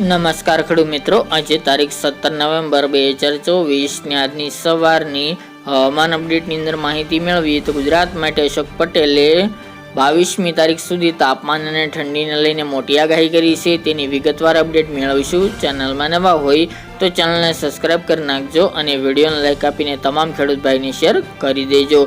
નમસ્કાર ખેડૂત મિત્રો. આજે તારીખ સત્તર નવેમ્બર બે હજાર ચોવીસની આજની સવારની હવામાન અપડેટની અંદર માહિતી મેળવી તો ગુજરાત માટે અશોક પટેલે બાવીસમી તારીખ સુધી તાપમાન અને ઠંડીને લઈને મોટી આગાહી કરી છે. તેની વિગતવાર અપડેટ મેળવીશું. ચેનલમાં નવા હોય તો ચેનલને સબસ્ક્રાઇબ કરી નાખજો અને વિડીયોને લાઇક આપીને તમામ ખેડૂત ભાઈને શેર કરી દેજો.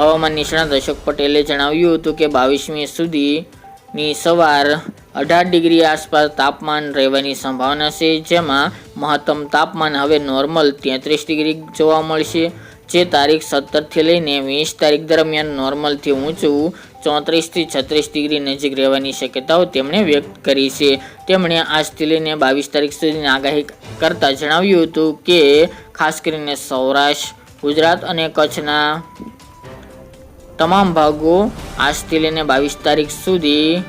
હવામાન નિષ્ણાત અશોક પટેલે જણાવ્યું હતું કે બાવીસમી સુધીની સવાર અઢાર ડિગ્રી આસપાસ તાપમાન રહેવાની સંભાવના છે, જેમાં મહત્તમ તાપમાન હવે નોર્મલ તેત્રીસ ડિગ્રી જોવા મળશે. જે તારીખ સત્તરથી લઈને વીસ તારીખ દરમિયાન નોર્મલથી ઊંચું ચોત્રીસથી છત્રીસ ડિગ્રી નજીક રહેવાની શક્યતાઓ તેમણે વ્યક્ત કરી છે. તેમણે આજથી લઈને બાવીસ તારીખ સુધીની આગાહી કરતા જણાવ્યું હતું કે, ખાસ કરીને સૌરાષ્ટ્ર, ગુજરાત અને કચ્છના તમામ ભાગો આજથી લઈને બાવીસ તારીખ સુધી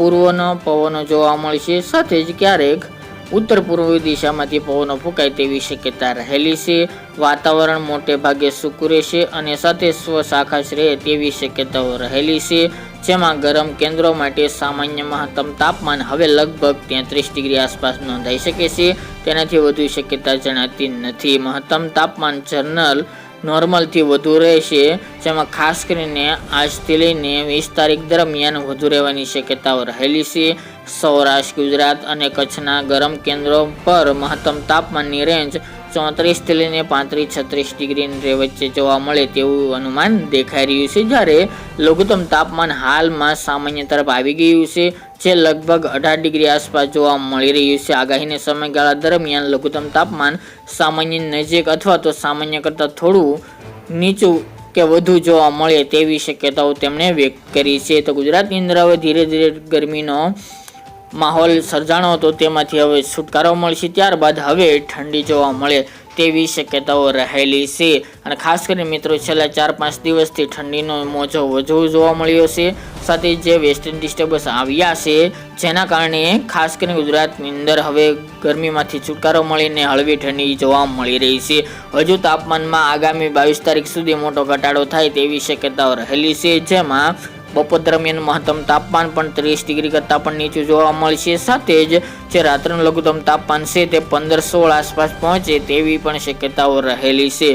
પૂર્વનો પવનો જોવા મળશે, સાથે જ ક્યારેક ઉત્તર પૂર્વ દિશામાંથી પવનો ફૂંકાય તેવી શક્યતા રહેલી છે. વાતાવરણ મોટે ભાગે સૂકું રહેશે અને સાથે સ્વશાખાશ રહે તેવી શક્યતાઓ રહેલી છે. જેમાં ગરમ કેન્દ્રો માટે સામાન્ય મહત્તમ તાપમાન હવે લગભગ તેત્રીસ ડિગ્રી આસપાસ નોંધાઈ શકે છે. તેનાથી વધુ શક્યતા જણાતી નથી. મહત્તમ તાપમાન જનરલ નોર્મલથી વધુ રહેશે, જેમાં ખાસ કરીને આજથી લઈને વીસ તારીખ દરમિયાન વધુ રહેવાની શક્યતાઓ રહેલી છે. સૌરાષ્ટ્ર, ગુજરાત અને કચ્છના ગરમ કેન્દ્રો પર મહત્તમ તાપમાનની રેન્જ ચોત્રીસથી લઈને પાંત્રીસ, છત્રીસ ડિગ્રી વચ્ચે જોવા મળે તેવું અનુમાન દેખાઈ રહ્યું છે. જ્યારે લઘુત્તમ તાપમાન હાલમાં સામાન્ય તરફ આવી ગયું છે, જે લગભગ અઢાર ડિગ્રી આસપાસ જોવા મળી રહ્યું છે. આગાહીના સમયગાળા દરમિયાન લઘુત્તમ તાપમાન સામાન્ય નજીક અથવા તો સામાન્ય કરતાં થોડું નીચું કે વધુ જોવા મળે તેવી શક્યતાઓ તેમણે વ્યક્ત કરી છે. તો ગુજરાતની અંદર હવે ધીરે ધીરે ગરમીનો માહોલ સર્જાણો હતો, તેમાંથી હવે છુટકારો મળશે. ત્યારબાદ હવે ઠંડી જોવા મળે તેવી શક્યતાઓ રહેલી છે. અને ખાસ કરીને મિત્રો, છેલ્લા ચાર પાંચ દિવસથી ઠંડીનો મોજો વધુ જોવા મળ્યો છે. સાથે જે વેસ્ટર્ન ડિસ્ટર્બન્સ આવ્યા છે, જેના કારણે ખાસ કરીને ગુજરાતની અંદર હવે ગરમીમાંથી છુટકારો મળીને હળવી ઠંડી જોવા મળી રહી છે. હજુ તાપમાનમાં આગામી બાવીસ તારીખ સુધી મોટો ઘટાડો થાય તેવી શક્યતાઓ રહેલી છે. જેમાં બપોર દરમિયાન મહત્તમ તાપમાન પણ ત્રીસ ડિગ્રી કરતાં પણ નીચું જોવા મળશે. સાથે જ જે રાત્રિનું લઘુત્તમ તાપમાન છે તે પંદર સોળ આસપાસ પહોંચે તેવી પણ શક્યતાઓ રહેલી છે.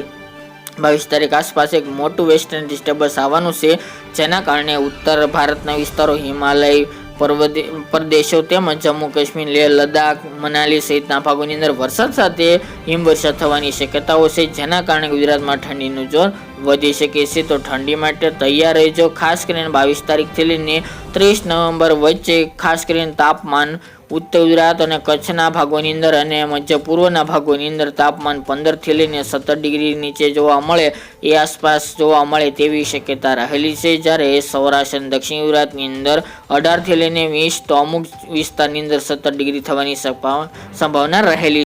બાવીસ તારીખ આસપાસ એક મોટું વેસ્ટર્ન ડિસ્ટર્બન્સ આવવાનું છે, જેના કારણે ઉત્તર ભારતના વિસ્તારો હિમાલય પ્રદેશો તેમજ જમ્મુ કાશ્મીર, લેહ લદ્દાખ, મનાલી સહિતના ભાગોની અંદર વરસાદ સાથે હિમવર્ષા થવાની શક્યતાઓ છે, જેના કારણે ગુજરાતમાં ઠંડીનું જોર વધી શકે છે. તો ઠંડી માટે તૈયાર રહેજો, ખાસ કરીને બાવીસ તારીખથી લઈને ત્રીસ નવેમ્બર વચ્ચે, ખાસ કરીને તાપમાન ઉત્તર ગુજરાત અને કચ્છના ભાગોની અંદર અને મધ્ય પૂર્વના ભાગોની અંદર તાપમાન પંદરથી લઈને સત્તર ડિગ્રી નીચે જોવા મળે, એ આસપાસ જોવા મળે તેવી શક્યતા રહેલી છે. જ્યારે સૌરાષ્ટ્ર અને દક્ષિણ ગુજરાતની અંદર અઢારથી લઈને વીસ, તો અમુક વિસ્તારની અંદર સત્તર ડિગ્રી થવાની સંભાવના રહેલી